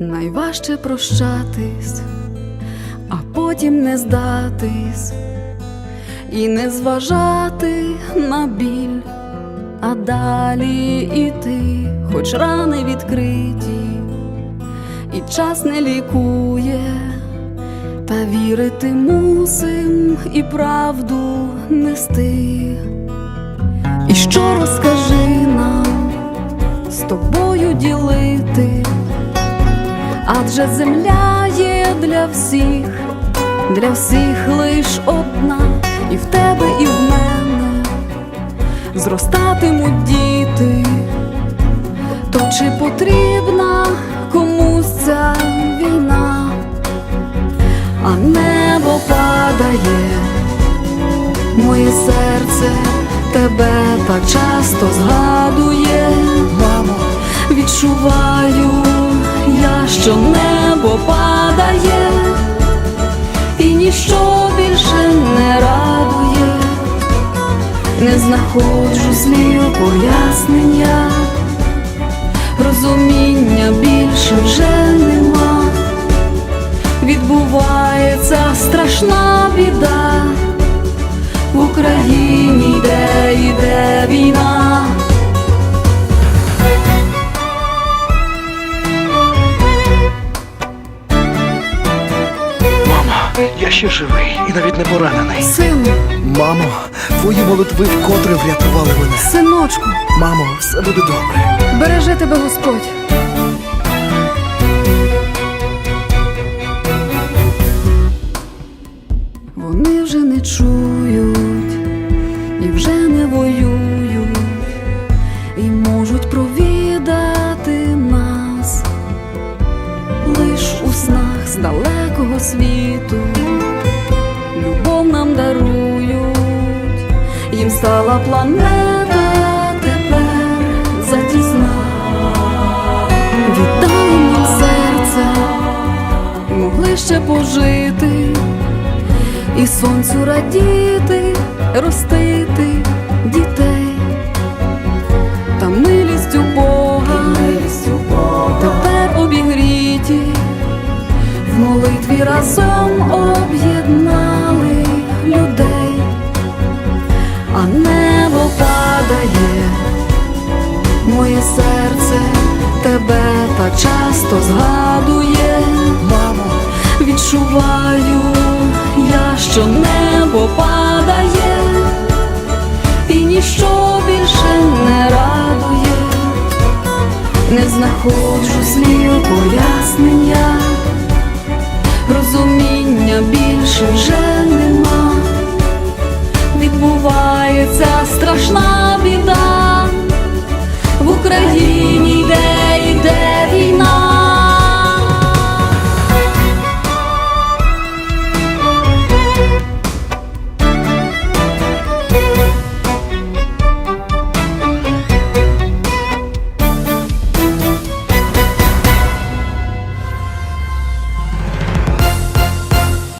Найважче прощатись, а потім не здатись і не зважати на біль, а далі іти, хоч рани відкриті, і час не лікує, та вірити мусим і правду нести. І що розкажи нам з тобою ділити? Адже земля є для всіх, для всіх лиш одна, і в тебе, і в мене. Зростатимуть діти, то чи потрібна комусь ця війна, а небо падає, моє серце тебе так часто згадує, небо падає, і ніщо більше не радує, не знаходжу слів пояснення, розуміння більше вже нема, відбувається страшна біда. В Україні йде, йде я ще живий і навіть не поранений. Сину, Мамо, твої молитви вкотре врятували мене. синочку, Мамо, все буде добре. береже тебе Господь. Вони вже не чують і вже не воюють, і можуть провідати нас лиш у снах з далекого світу. Любов нам дарують, їм стала планета тепер затісна. Віддали нам серце, могли ще пожити, і сонцю радіти, ростити разом об'єднали людей, а небо падає, моє серце тебе так часто згадує, Мамо, відчуваю я, що небо падає, і ніщо більше не радує, не знаходжу слів пояснення, розуміння більше вже нема,